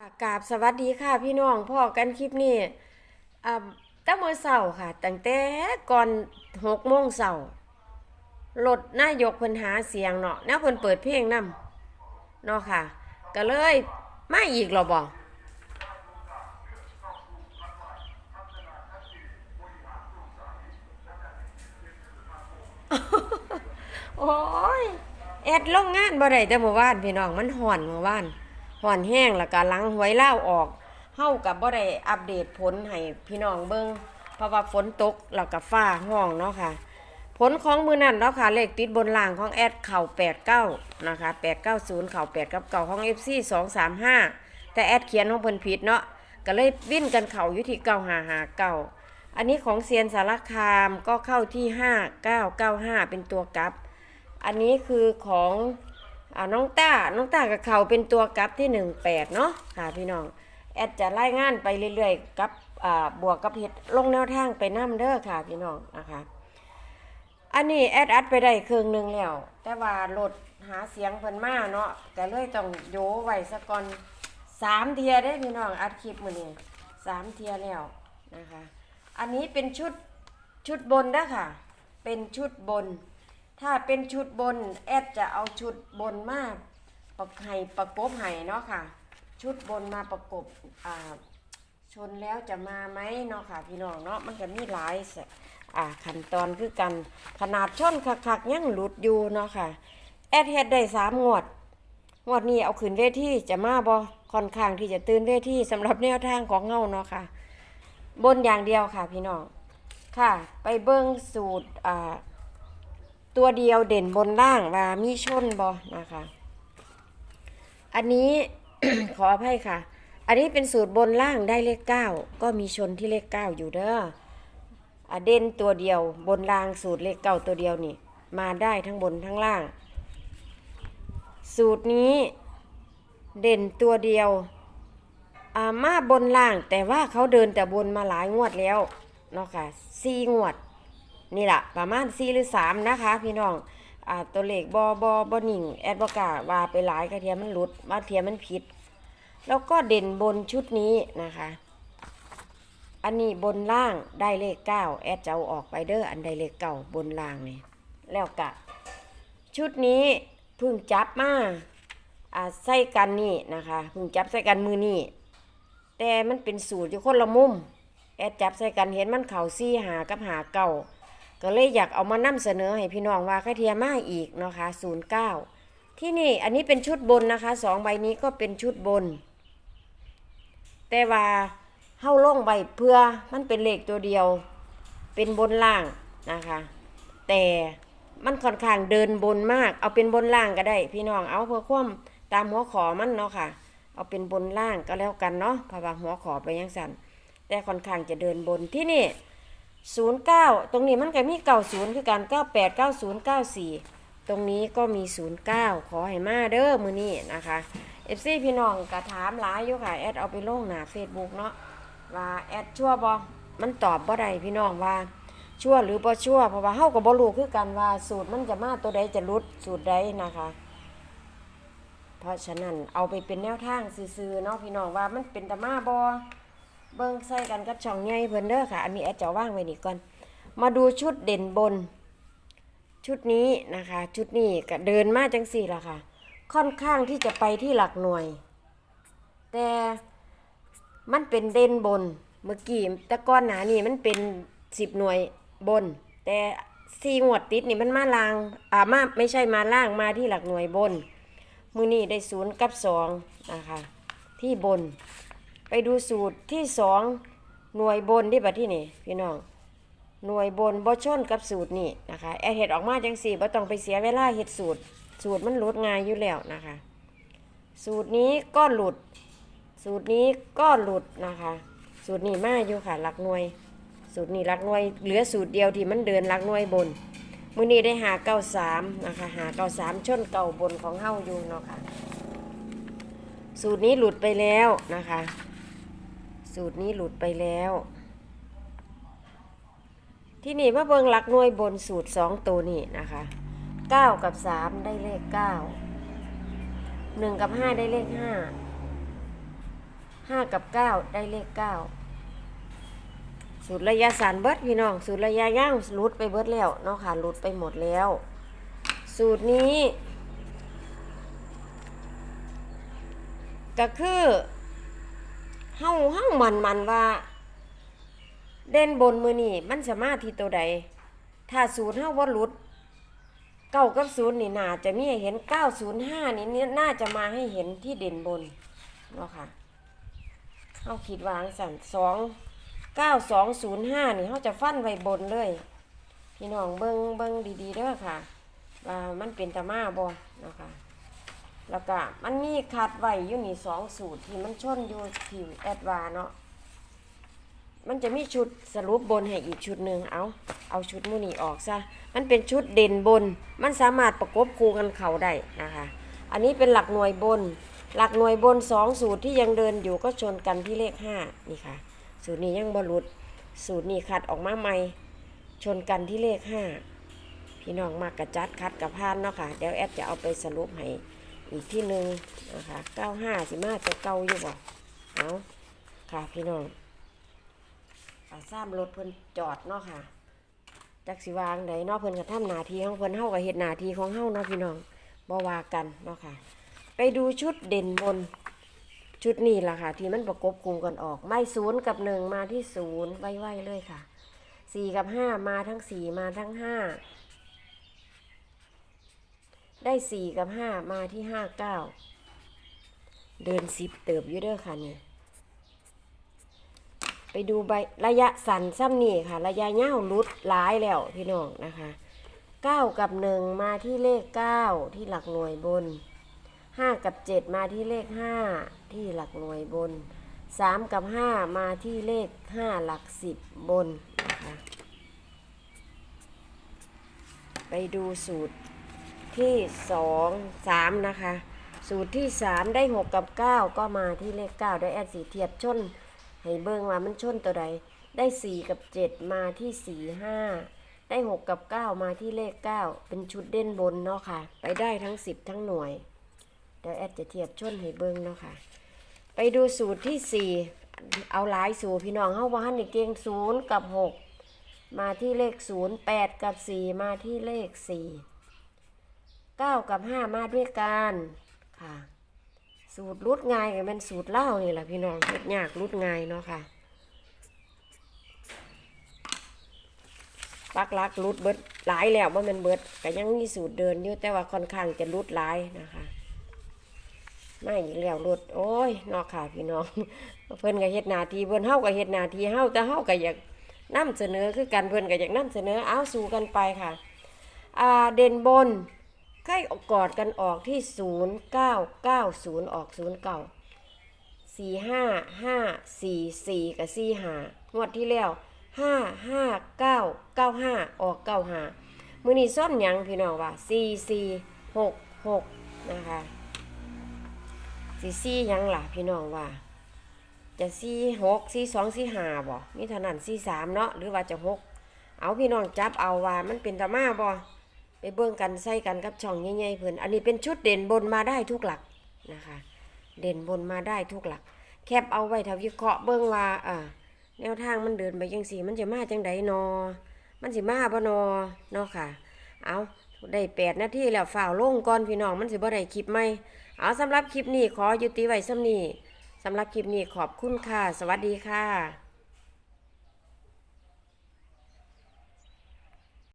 กราบสวัสดีค่ะพี่น้องพ่อกันคลิปนี้ตั้งมือเสาค่ะตั้งแต่ก่อนหกโมงเสารถนายกเพิ่นหาเสียงเนาะแนวเพิ่นเปิดเพลงนำเนาะค่ะ ก็เลยมาอีกหรอบ่โอ้ยแอดลงงานบ่ได้แต่เมื่อวานพี่น้องมันห่อนเมื่อวาน ห่อนแห้งแล้วก็หลังหวยเล่าออกเฮากับบ่ได้อัปเดตผลให้พี่น้องเบิ่งเพราะว่าฝนตกแล้วก็ฟ้าห้องเนาะค่ะ ผลของมือนั่นเนาะค่ะเลขติดบนล่างของแอดเข่า89นะคะ890เข่า8กับเก่าของ FC 235 แต่แอดเขียนของเพิ่นผิดเนาะก็เลยวิ่นกันเข่าอยู่ที่9559อันนี้ของเซียนสารคามก็เข้าที่ 5995 เป็นตัวกลับ อันนี้คือของ อาน้องต้าน้องต้ากับเขาเป็นตัวกลับที่18เนาะค่ะพี่น้องแอดจะไล่งานไปเรื่อยๆ กับอ่าบวกกับเห็ดลงแนวทางไปน้ำเด้อค่ะพี่น้องนะคะอันนี้แอดอัดไปได้ครึ่งหนึ่งแล้ว แต่ว่าหลดหาเสียงเพิ่นมาเนาะก็เลยต้องโยไว้ซะก่อนสามเทียได้พี่น้องอัดคลิปมื้อนี้สามเทียแล้วนะคะ อันนี้เป็นชุดชุดบนนะค่ะ เป็นชุดบน ถ้าเป็นชุดบนแอดจะเอาชุดบนมาประไห้ประกบไห้เนาะค่ะ ชุดบนมาประกบอ่าชนแล้วจะมาไหมเนาะค่ะพี่น้องเนาะมันก็มีหลายอ่าขั้นตอนคือกันขนาดชนคักๆยังหลุดอยู่เนาะค่ะ แอดเฮ็ดได้สามงวดงวดนี้เอาขึ้นเวทีจะมาบ่ค่อนข้างที่จะตื่นเวทีสำหรับแนวทางของเงาเนาะค่ะ บนอย่างเดียวค่ะพี่น้องค่ะ ไปเบิ้งสูตรอ่า ตัวเดียวเด่นบนล่างว่ามีชนบอนะคะ อันนี้ ขออภัยค่ะ อันนี้เป็นสูตรบนล่างได้เลขเก้าก็มีชนที่เลขเก้าอยู่เด้ออเด่นตัวเดียวบนล่างสูตรเลขเก้าตัวเดียวนี่ มาได้ทั้งบนทั้งล่าง สูตรนี้เด่นตัวเดียวอามาบนล่างแต่ว่าเขาเดินแต่บนมาหลายงวดแล้วเนาะค่ะสี่งวด นี่แหละประมาณ4หรือ 3 นะคะ พี่น้องอ่าตัวเลขบอบอบอนิ่งแอดบกาว่าไปหลายกระเทียมมันหลุดมาเทียมมันผิด แล้วก็เด่นบนชุดนี้นะคะ อันนี้บนล่างได้เลข9แอดจะเอาออกไปเด้ออันใดเลขเก่าบนล่างนี่แล้วกะชุดนี้เพิ่งจับมาอ่าใส่กันนี่นะคะเพิ่งจับใส่กันมือนี่แต่มันเป็นสูตรอยู่คนละมุมแอดจับใส่กันเห็นมันเข่าซี่หากับหาเก่า ก็เลยอยากเอามานำเสนอให้พี่น้องว่าคาเทียมาอีกเนาะคะ09ที่นี่อันนี้เป็นชุดบนนะคะสองใบนี้ก็เป็นชุดบน แต่ว่าเฮ้าล่งใบเพื่อมันเป็นเลขตัวเดียว เป็นบนล่างนะคะ แต่มันค่อนข้างเดินบนมาก เอาเป็นบนล่างก็ได้ พี่น้องเอาเพื่อความตามหัวขอมันเนาะค่ะ เอาเป็นบนล่างก็แล้วกันเนาะเพราะว่าหัวขอไปยังสันแต่ค่อนข้างจะเดินบนที่นี่ ศูนย์เก้าตรงนี้มันก็มีเก้าศูนย์คือการเก้าแปดเก้าศูนย์เก้าสี่ตรงนี้ก็มีศูนย์เก้าขอให้มาเด้อมือนี้นะคะเอฟซีพี่น้องกระถามหลายอยู่ค่ะ แอดเอาไปลงหนาเฟซบุ๊กเนาะว่าแอดชั่วบอมันตอบบ่ได้พี่น้องว่าชั่วหรือบ่ชั่วเพราะว่าเฮากับบ่รู้คือกันว่าสูตรมันจะมาตัวใดจะรุดสูตรใดนะคะ เพราะฉะนั้นเอาไปเป็นแนวทางซื่อๆเนาะพี่น้องว่ามันเป็นตะมาบ่ เบิ่งใส่กันกับช่องใหญ่เพิ่นเด้อค่ะ อันนี้แอดจะว่างไว้นี่ก่อน มาดูชุดเด่นบน ชุดนี้นะคะ ชุดนี้ก็เดินมาจังสี่ละค่ะ ค่อนข้างที่จะไปที่หลักหน่วย แต่มันเป็นเด่นบนเมื่อกี้ต่ก้อนหนานี่มันเป็นสิบหน่วยบน แต่สี่งวดติดนี่มันมาลางอ่ามาไม่ใช่มาล่างมาที่หลักหน่วยบน มือนี้ได้ศูนย์กับสองนะคะ ที่บน ไปดูสูตรที่สองหน่วยบนที่บัดที่นี่พี่น้องหน่วยบนบ่ชนกับสูตรนี่นะคะแอดเห็ดออกมาจังสี่บ่ต้องไปเสียเวลาเห็ดสูตร สูตรมันหลุดง่ายอยู่แล้วนะคะ สูตรนี้ก็หลุด สูตรนี้ก็หลุดนะคะ สูตรนี้มาอยู่ค่ะหลักหน่วย สูตรนี้หลักหน่วย เหลือสูตรเดียวที่มันเดินหลักหน่วยบนมื้อนี้ได้หาเก้าสามนะคะหาเก้าสามชนเก่าบนของเฮ้าอยู่เนาะค่ะสูตรนี้หลุดไปแล้วนะคะ สูตรนี้หลุดไปแล้ว ที่นี่มาเบิงหลักหน่วยบนสูตรสองตัวนี่นะคะเก้ากับสามได้เลขเก้าหนึ่งกับห้าได้เลขห้าห้ากับเก้าได้เลขเก้าสูตรระยะสั้นเบิดพี่น้อง สูตรระยะย่างหลุดไปเบิดแล้วเนาะค่ะหลุดไปหมดแล้ว สูตรนี้ ก็คือ เฮาเฮามันมันว่า เด่นบนมือนี่มันสามารถที่ตัวใด ถ้าศูนย์เฮาบ่หลุดเก้ากับศูนย์นี่น่าจะมีเห็นเก้าศูนย์ห้านี่นี่น่าจะมาให้เห็นที่เด่นบนเนาะค่ะเฮาคิดวาจั่งสั่นสองเก้าสองศูนย์ห้านี่เฮาจะฟันไว้บนเลย พี่น้องเบิ่งเบิ่งดีๆเด้อค่ะ ว่ามันเป็นตามาบ่เนาะค่ะ แล้วก็มันมีคัดไว้อยู่นี่สองสูตรที่มันชนอยู่ที่แอดวาเนาะมันจะมีชุดสรุปบนให้อีกชุดหนึ่งเอาเอาชุดมูนี่ออกซะมันเป็นชุดเด่นบน มันสามารถประกบคู่กันเขาได้นะคะ อันนี้เป็นหลักหน่วยบน หลักหน่วยบนสองสูตรที่ยังเดินอยู่ก็ชนกันที่เลขห้านี่ค่ะ สูตรนี้ยังบรุษสูตรนี้คัดออกมาใหม่ชนกันที่เลขห้าพี่น้องมากกระจัดคัดกับพานเนาะค่ะเดี๋ยวแอดจะเอาไปสรุปให้ อีกที่หนึ่งนะคะเก้าห้าสิมาจะเก้าอยู่บ่เอาค่ะพี่น้องอาซ้ำรถเพิ่นจอดเนาะค่ะจักสิวางไดเนาะเพิ่นก็ทำนาทีของเพิ่นเฮาก็เฮ็ดนาทีของเฮาเนาะพี่น้องบ่วากันเนาะค่ะ ไปดูชุดเด่นบนชุดนี้ล่ะค่ะ ที่มันประกบคู่กันออก ไม่ศูนย์กับหนึ่งมาที่ศูนย์ไว้ๆเลยค่ะสี่กับห้ามาทั้งสี่มาทั้งห้า ได้สี่กับห้ามาที่ห้าเก้าเดินสิบเติบอยู่เด้อค่ะนี่ไปดูใบระยะสั้นซ้ำนี่ค่ะ ระยะเง่าลุดหลายแล้วพี่น้องนะคะเก้ากับหนึ่งมาที่เลขเก้าที่หลักหน่วยบนห้ากับเจ็ดมาที่เลขห้าที่หลักหน่วยบนสามกับห้ามาที่เลขห้าหลักสิบบนนะคะไปดูสูตร ที่สองสามนะคะ สูตรที่สามได้หกกับเก้าก็มาที่เลขเก้าได้แอดสีเทียบชน ให้เบิ่งว่ามันชนตัวใด ได้สี่กับเจ็ดมาที่สี่ห้าได้หกกับเก้ามาที่เลขเก้าเป็นชุดเด่นบนเนาะค่ะ ไปได้ทั้งสิบทั้งหน่วยเดี๋ยวแอดจะเทียบชนให้เบิ่งเนาะค่ะ ไปดูสูตรที่สี่เอาหลายสูตรพี่น้องเฮาว่าหันอีกเก่งศูนย์กับหกมาที่เลขศูนย์แปดกับสี่มาที่เลขสี่ เก้ากับห้ามาด้วยกันค่ะ สูตรรุดง่ายก็เป็นสูตรเล่านี่แหละพี่น้องเฮ็ดยากรุดง่ายเนาะค่ะปักลักรุดเบิดหลายแล้วว่ามันเบิดก็ยังมีสูตรเดินอยู่แต่ว่าค่อนข้างจะรุดหลายนะคะไม่อีกแล้วรุดโอ้ยเนอกค่ะพี่น้อง เพิ่นก็เฮ็ดนาทีเพิ่นเฮาก็เฮ็ดนาทีเฮาแต่เฮาก็อยากนํเสนอคือกันเพิ่นก็อยากนํเสนอเอาสู่กันไปค่ะ อ่าเด่นบน ใกล้กอดกันออกที่ศูนย์เก้าเก้าศูนย์ออกศูนย์เก้าสี่ห้าห้าสี่สี่กับสี่หางวดที่แล้วห้าห้าเก้าเก้าห้าออกเก้าห้ามือนี้ส้นยังพี่น้องว่าสี่สี่หกหกนะคะสี่สี่ยังล่ะพี่น้องว่า จะสี่หกสี่สองสี่ห้าบ่มีเท่านั้นสี่สามเนาะหรือว่าจะหกเอาพี่น้องจับเอาว่ามันเป็นตามาบ่ ไปเบิ่งกันใส่กันกับช่องใหญ่ๆเพิ่นอันนี้เป็นชุดเด่นบนมาได้ทุกหลักนะคะ เด่นบนมาได้ทุกหลัก แคบเอาไว้ถ้าวิเคราะห์เบิ่งว่าอ่าแนวทางมันเดินไปจังซี่มันจะมาจังใดนอ มันสิมาบ่นอเนาะค่ะ เอาได้8นาทีแล้วฝ่าวลงก่อนพี่น้องมันสิบ่ได้คลิปใหมเอาสำหรับคลิปนี้ขอยุติไว้ส่ำนี้สำหรับคลิปนี้ขอบคุณค่ะ สวัสดีค่ะ